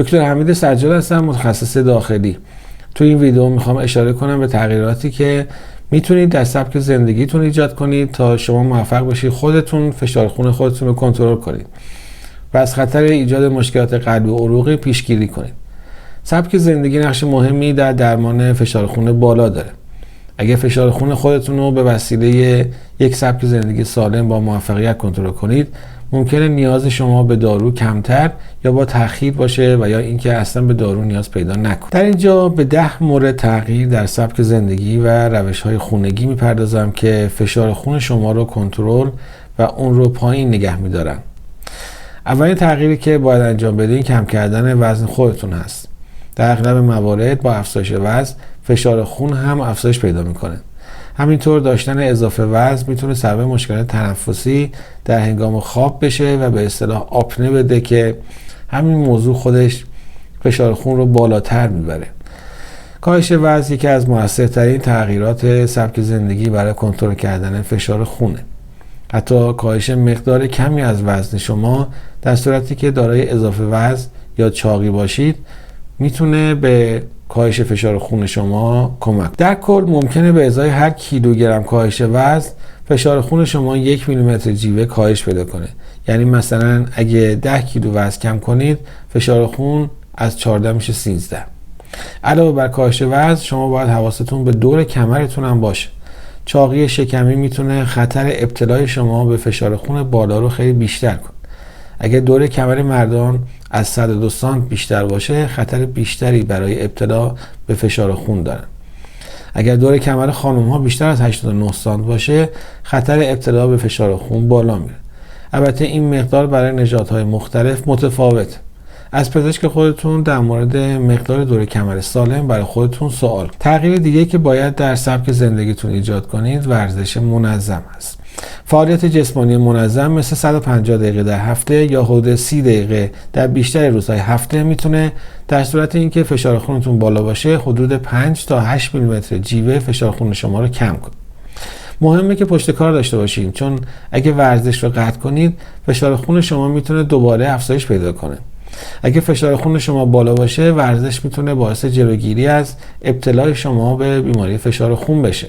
دکتر حمید سجاد هستم متخصص داخلی. تو این ویدیو می‌خوام اشاره کنم به تغییراتی که می‌تونید در سبک زندگیتون ایجاد کنید تا شما موفق باشید خودتون فشار خون خودتون رو کنترل کنید و از خطر ایجاد مشکلات قلبی و عروقی پیشگیری کنید. سبک زندگی نقش مهمی در درمان فشار خون بالا داره. اگر فشار خون خودتون رو به وسیله یک سبک زندگی سالم با موفقیت کنترل کنید ممکنه نیاز شما به دارو کمتر یا با تاخیر باشه و یا اینکه اصلا به دارو نیاز پیدا نکنید در اینجا به ده مورد تغییر در سبک زندگی و روش های خونگی می‌پردازم که فشار خون شما رو کنترل و اون رو پایین نگه میدارن. اولین تغییری که باید انجام بدین کم کردن وزن خودتون هست. در اغلب موارد با افزایش وزن فشار خون هم افزایش پیدا می‌کنه. همینطور داشتن اضافه وزن می‌تونه سبب مشکلات تنفسی در هنگام خواب بشه و به اصطلاح آپنه بده که همین موضوع خودش فشار خون رو بالاتر می‌بره. کاهش وزن یکی از موثرترین تغییرات سبک زندگی برای کنترل کردن فشار خونه. حتی کاهش مقدار کمی از وزن شما در صورتی که دارای اضافه وزن یا چاقی باشید می‌تونه به کاهش فشار خون شما کمک در کل ممکنه به ازای هر کیلوگرم کاهش وزن فشار خون شما یک میلیمتر جیوه کاهش پیدا کنه. یعنی مثلا اگه 10 کیلو وزن کم کنید فشار خون از 14 میشه 13 علاوه بر کاهش وزن شما باید حواستون به دور کمرتون هم باشه. چاقی شکمی می‌تونه خطر ابتلای شما به فشار خون بالا رو خیلی بیشتر کنه. اگر دور کمر مردان از 102 سانت بیشتر باشه خطر بیشتری برای ابتلا به فشار خون دارن. اگر دور کمر خانم ها بیشتر از 89 سانت باشه خطر ابتلا به فشار خون بالا میره. البته این مقدار برای نژادهای های مختلف متفاوت از پزشک خودتون در مورد مقدار دور کمر سالم برای خودتون سوال. تغییر دیگه که باید در سبک زندگیتون ایجاد کنید ورزش منظم است. فعالیت جسمانی منظم مثل 150 دقیقه در هفته یا حدود 30 دقیقه در بیشتر روزهای هفته می‌تونه در صورت اینکه فشار خونتون بالا باشه حدود 5 تا 8 میلیمتر جیوه فشار خون شما رو کم کنه مهمه که پشت کار داشته باشید چون اگه ورزش رو قطع کنید فشار خون شما می‌تونه دوباره افزایش پیدا کنه. اگه فشار خون شما بالا باشه ورزش می‌تونه باعث جلوگیری از ابتلای شما به بیماری فشار خون بشه.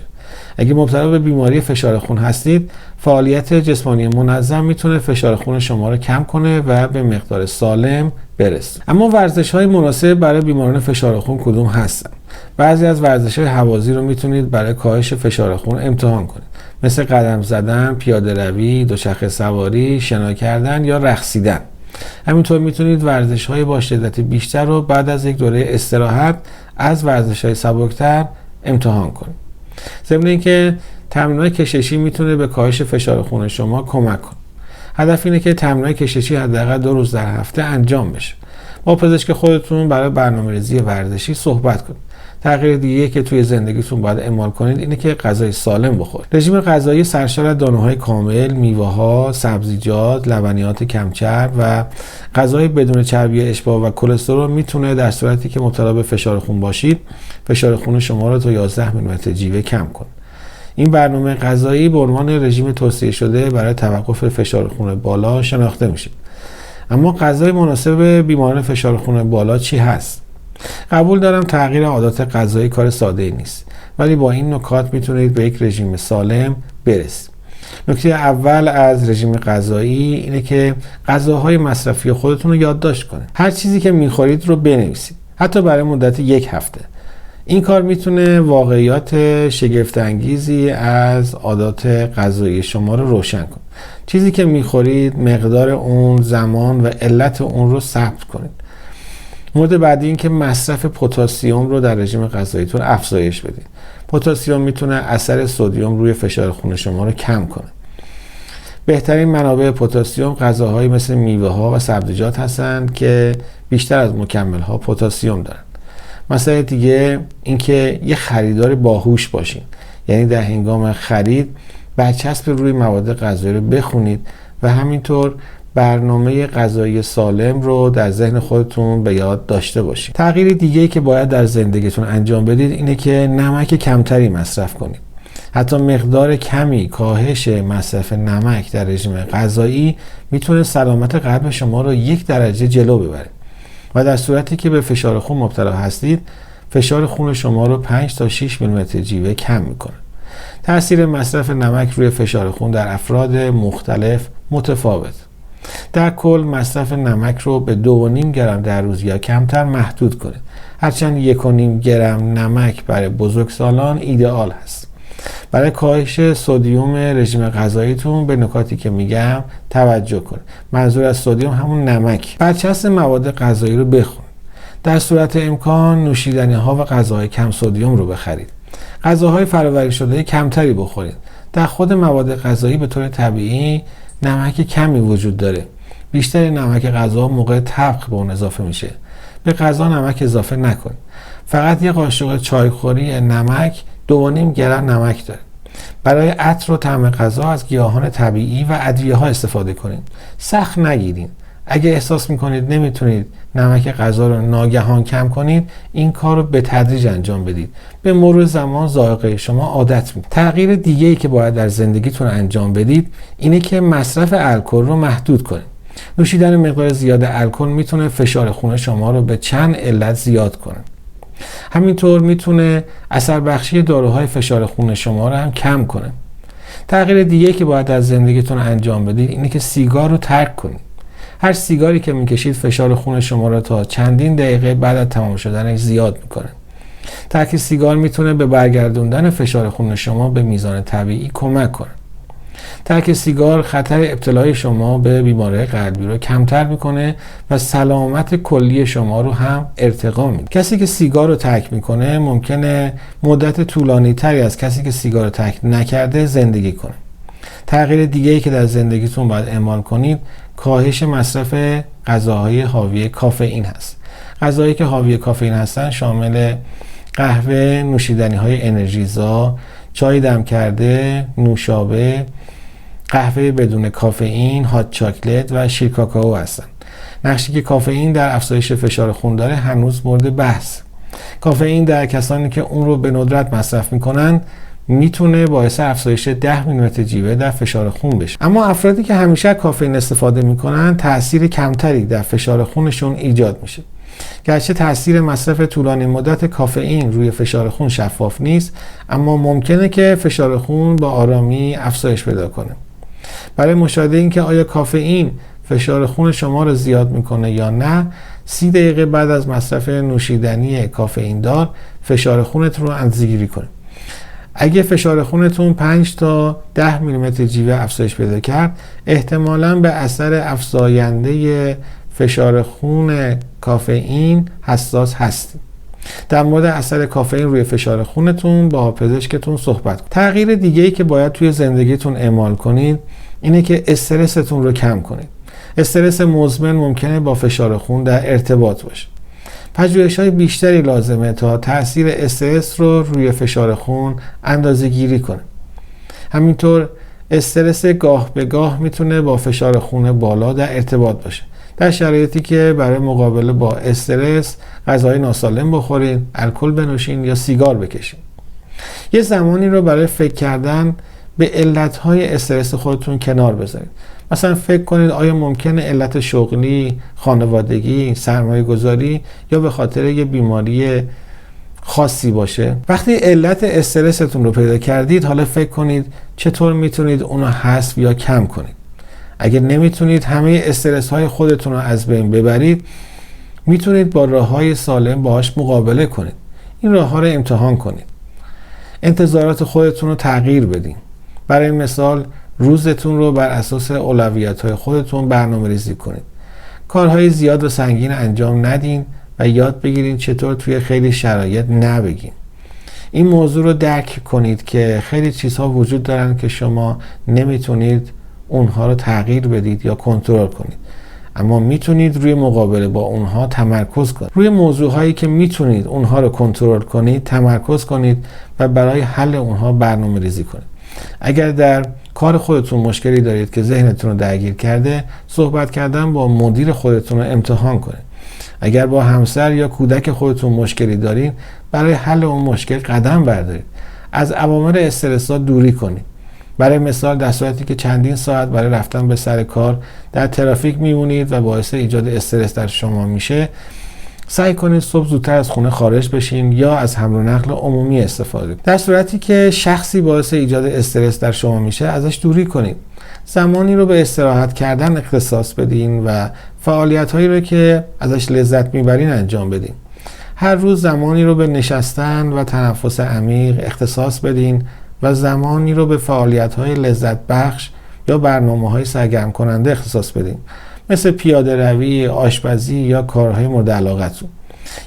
اگه مبتلا به بیماری فشار خون هستید فعالیت جسمانی منظم می‌تونه فشار خون شما رو کم کنه و به مقدار سالم برسه. اما ورزش های مناسب برای بیماران فشار خون کدوم هستن؟ بعضی از ورزش های حوازی رو می‌تونید برای کاهش فشار خون امتحان کنید. مثل قدم زدن، پیاده روی، دوچرخه سواری، شنا کردن یا رقصیدن. همینطور می‌تونید ورزش های با شدت بیشتر رو بعد از یک دوره استراحت از ورزش های سبکتر امتحان کنید. ضمن اینکه تمرین کششی می‌تونه به کاهش فشار خون شما کمک کنه. هدف اینه که تمرین کششی حداقل دو روز در هفته انجام بشه. با پزشک خودتون برای برنامه ریزی ورزشی صحبت کنید. تغییر دیگه که توی زندگیتون باید اعمال کنید اینه که غذای سالم بخورید. رژیم غذایی سرشار از دانه‌های کامل میوه ها سبزیجات لبنیات کمچرب و غذای بدون چربی اشباع و کلسترول می‌تونه در صورتی که مبتلا به فشار خون باشید فشار خون شما رو تا 11 میلیمتر جیوه کم کنه این برنامه غذایی به عنوان رژیم توصیه شده برای توقف فشار خون بالا شناخته میشه. اما غذای مناسب بیماران فشار خون بالا چی هست؟ قبول دارم تغییر عادات غذایی کار ساده نیست. ولی با این نکات می‌تونید به یک رژیم سالم برسید. نکته اول از رژیم غذایی اینه که غذاهای مصرفی خودتون رو یادداشت کنید. هر چیزی که می‌خورید رو بنویسید. حتی برای مدت یک هفته. این کار می‌تونه واقعیات شگفت انگیزی از عادات غذایی شما رو روشن کنه. چیزی که می‌خورید مقدار اون زمان و علت اون رو ثبت کنید. مورد بعدی این که مصرف پتاسیم رو در رژیم غذاییتون افزایش بدید پتاسیم می‌تونه اثر سدیم روی فشار خون شما رو کم کنه. بهترین منابع پتاسیم غذاهایی مثل میوه ها و سبزیجات هستند که بیشتر از مکمل ها پتاسیم دارن. مسئله دیگه اینکه یه خریدار باهوش باشین. یعنی در هنگام خرید برچسب روی مواد غذایی رو بخونید و همینطور برنامه غذایی سالم رو در ذهن خودتون به یاد داشته باشید تغییر دیگه که باید در زندگیتون انجام بدید اینه که نمک کمتری مصرف کنید. حتی مقدار کمی کاهش مصرف نمک در رژیم غذایی می‌تونه سلامت قلب شما رو یک درجه جلو ببره. و در صورتی که به فشار خون مبتلا هستید فشار خون شما رو 5 تا 6 میلیمتر جیوه کم می‌کنه. تاثیر مصرف نمک روی فشار خون در افراد مختلف متفاوت. در کل مصرف نمک رو به 2.5 گرم در روز یا کمتر محدود کنید. هرچند 1.5 گرم نمک برای بزرگسالان ایدئال هست. برای کاهش سودیوم رژیم غذاییتون به نکاتی که میگم توجه کنید. منظور از سودیوم همون نمک. برچسب مواد غذایی رو بخونید در صورت امکان نوشیدنی ها و غذاهای کم سودیوم رو بخرید. غذاهای فرآوری شده کمتری بخورید. در خود مواد غذایی به طور طبیعی نمک کمی وجود داره. بیشتر نمک غذا موقع طبخ به اون اضافه میشه. به غذا نمک اضافه نکنید فقط یه قاشق چایخوری نمک دو گرم نمک داره برای عطر و طعم غذا از گیاهان طبیعی و ادویه ها استفاده کنید سخت نگیرید اگه احساس می‌کنید نمی‌تونید نمک غذا رو ناگهان کم کنید این کار رو به تدریج انجام بدید. به مرور زمان ذائقه شما عادت می تغییر دیگه ای که باید در زندگیتون انجام بدید اینه که مصرف الکل رو محدود کنید. نوشیدن مقدار زیاد الکل می‌تونه فشار خون شما رو به چند علت زیاد کنه. همینطور می‌تونه اثر بخشی داروهای فشار خون شما رو هم کم کنه. تغییر دیگه که باید در زندگیتون انجام بدید اینه که سیگار رو ترک کنید. هر سیگاری که می‌کشید فشار خون شما رو تا چندین دقیقه بعد از تمام شدنش زیاد می‌کنه ترک سیگار می‌تونه به برگردوندن فشار خون شما به میزان طبیعی کمک کنه ترک سیگار خطر ابتلای شما به بیماری قلبی رو کمتر می‌کنه و سلامت کلی شما رو هم ارتقا میده. کسی که سیگار رو ترک می‌کنه ممکنه مدت طولانی تری از کسی که سیگار رو ترک نکرده زندگی کنه. تغییر دیگه ای که در زندگیتون باید اعمال کنید کاهش مصرف غذاهای حاوی کافئین هست. غذاهایی که حاوی کافئین هستن شامل قهوه نوشیدنی های انرژیزا چای دم کرده نوشابه قهوه بدون کافئین هات چاکلت و شیر کاکائو هستن. نقشی که کافئین در افزایش فشار خون داره هنوز مورد بحث. کافئین در کسانی که اون رو به ندرت مصرف می‌کنن می‌تونه باعث افزایش 10 میلیمتر جیوه در فشار خون بشه. اما افرادی که همیشه کافئین استفاده می‌کنن تاثیر کمتری در فشار خونشون ایجاد میشه. گرچه تاثیر مصرف طولانی مدت کافئین روی فشار خون شفاف نیست اما ممکنه که فشار خون با آرامی افزایش پیدا کنه. برای مشاهده اینکه آیا کافئین فشار خون شما رو زیاد می‌کنه یا نه سی دقیقه بعد از مصرف نوشیدنی کافئین دار فشار خونتون رو اندازه‌گیری کنید. اگه فشار خونتون 5 تا 10 میلیمتر جیوه افزایش پیدا کرد احتمالا به اثر افزاینده فشار خون کافئین حساس هستید در مورد اثر کافئین روی فشار خونتون با پزشکتون صحبت کنید. تغییر دیگه ای که باید توی زندگیتون اعمال کنید اینه که استرستون رو کم کنید. استرس مزمن ممکنه با فشار خون در ارتباط باشه. پژوهش های بیشتری لازمه تا تاثیر استرس رو روی فشار خون اندازه گیری کنه. همینطور استرس گاه به گاه می‌تونه با فشار خون بالا در ارتباط باشه. در شرایطی که برای مقابله با استرس غذای ناسالم بخورید الکل بنوشین یا سیگار بکشین. یه زمانی رو برای فکر کردن به علتهای استرس خودتون کنار بذارید. مثلا فکر کنید آیا ممکنه علت شغلی، خانوادگی، سرمایه گذاری یا به خاطر یه بیماری خاصی باشه؟ وقتی علت استرستون رو پیدا کردید حالا فکر کنید چطور می‌تونید اونو حذف یا کم کنید. اگر نمی‌تونید همه استرس های خودتون رو از بین ببرید می‌تونید با راه های سالم باهاش مقابله کنید. این راه ها رو امتحان کنید. انتظارات خودتون رو تغییر بدین. برای مثال روزتون رو بر اساس اولویت های خودتون برنامه ریزی کنید. کارهای زیاد و سنگین انجام ندین و یاد بگیرید چطور توی خیلی شرایط نبگین. این موضوع رو درک کنید که خیلی چیزها وجود دارن که شما نمی‌تونید اونها رو تغییر بدید یا کنترل کنید. اما می‌تونید روی مقابله با اونها تمرکز کنید. روی موضوع هایی که می‌تونید اونها رو کنترل کنید تمرکز کنید و برای حل اونها برنامه ریزی کنید. اگر در کار خودتون مشکلی دارید که ذهنتون رو درگیر کرده صحبت کردن با مدیر خودتون رو امتحان کنید. اگر با همسر یا کودک خودتون مشکلی دارید برای حل اون مشکل قدم بردارید. از عوامل استرس دوری کنید. برای مثال در صورتی که چندین ساعت برای رفتن به سر کار در ترافیک میمونید و باعث ایجاد استرس در شما میشه. سعی کنید صبح زودتر از خونه خارج بشین یا از حمل و نقل عمومی استفاده کنید در صورتی که شخصی باعث ایجاد استرس در شما میشه ازش دوری کنید زمانی رو به استراحت کردن اختصاص بدین و فعالیت هایی رو که ازش لذت می‌برین انجام بدین. هر روز زمانی رو به نشستن و تنفس عمیق اختصاص بدین و زمانی رو به فعالیت های لذت بخش یا برنامه های سرگرم کننده اختصاص بدین. مثل پیاده روی، آشپزی یا کارهای مورد علاقتون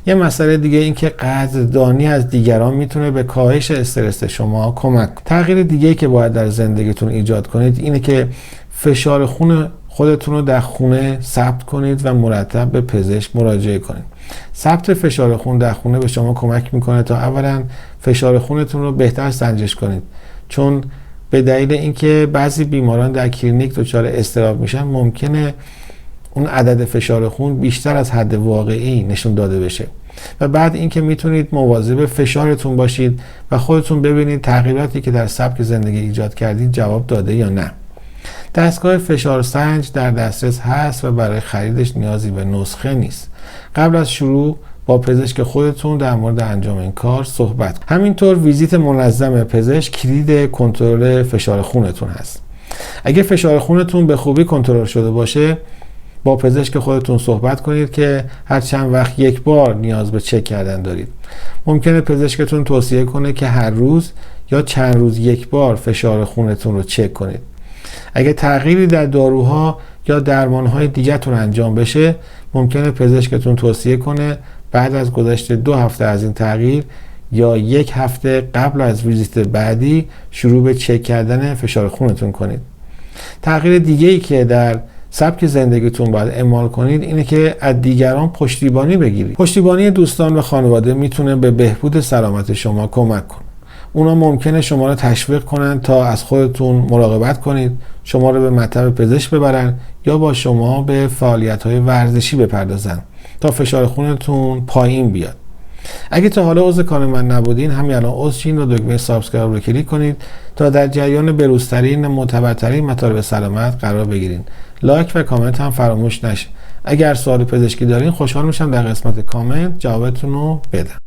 یه مسئله دیگه این که قدردانی از دیگران می‌تونه به کاهش استرس شما کمک تغییر دیگه که باید در زندگیتون ایجاد کنید اینه که فشار خون خودتون رو در خونه ثبت کنید و مرتب به پزشک مراجعه کنید. ثبت فشار خون در خونه به شما کمک می‌کنه تا اولا فشار خونتون رو بهتر سنجش کنید. چون به دلیل اینکه بعضی بیماران در کلینیک دچار استراب میشن ممکنه اون عدد فشار خون بیشتر از حد واقعی نشون داده بشه. و بعد اینکه می‌تونید مواظب فشارتون باشید و خودتون ببینید تغییراتی که در سبک زندگی ایجاد کردید جواب داده یا نه. دستگاه فشار سنج در دسترس هست و برای خریدش نیازی به نسخه نیست. قبل از شروع با پزشک خودتون در مورد انجام این کار صحبت همینطور ویزیت منظم پزشک کلید کنترل فشار خونتون هست. اگه فشار خونتون به خوبی کنترل شده باشه با پزشک خودتون صحبت کنید که هر چند وقت یک بار نیاز به چک کردن دارید. ممکنه پزشکتون توصیه کنه که هر روز یا چند روز یک بار فشار خونتون رو چک کنید. اگه تغییری در داروها یا درمانهای دیگهتون انجام بشه ممکنه پزشکتون توصیه کنه بعد از گذشت دو هفته از این تغییر یا یک هفته قبل از ویزیت بعدی شروع به چک کردن فشار خونتون کنید. تغییر دیگه ای که در سبک زندگیتون باید اعمال کنید اینه که از دیگران پشتیبانی بگیرید. پشتیبانی دوستان و خانواده می‌تونه به بهبود سلامت شما کمک کنه. اونا ممکنه شما رو تشویق کنن تا از خودتون مراقبت کنید شما رو به مطب پزشک ببرن یا با شما به فعالیت های ورزشی بپردازن تا فشار خونتون پایین بیاد. اگه تا حالا عضو کانال من نبودین همین الان عضو شین و دکمه سابسکرایب رو کلیک کنید تا در جریان بروزترین معتبرترین مطالب سلامت قرار بگیرین. لایک و کامنت هم فراموش نشه اگر سوال پزشکی دارین خوشحال میشم در قسمت کامنت جوابتون رو بدم.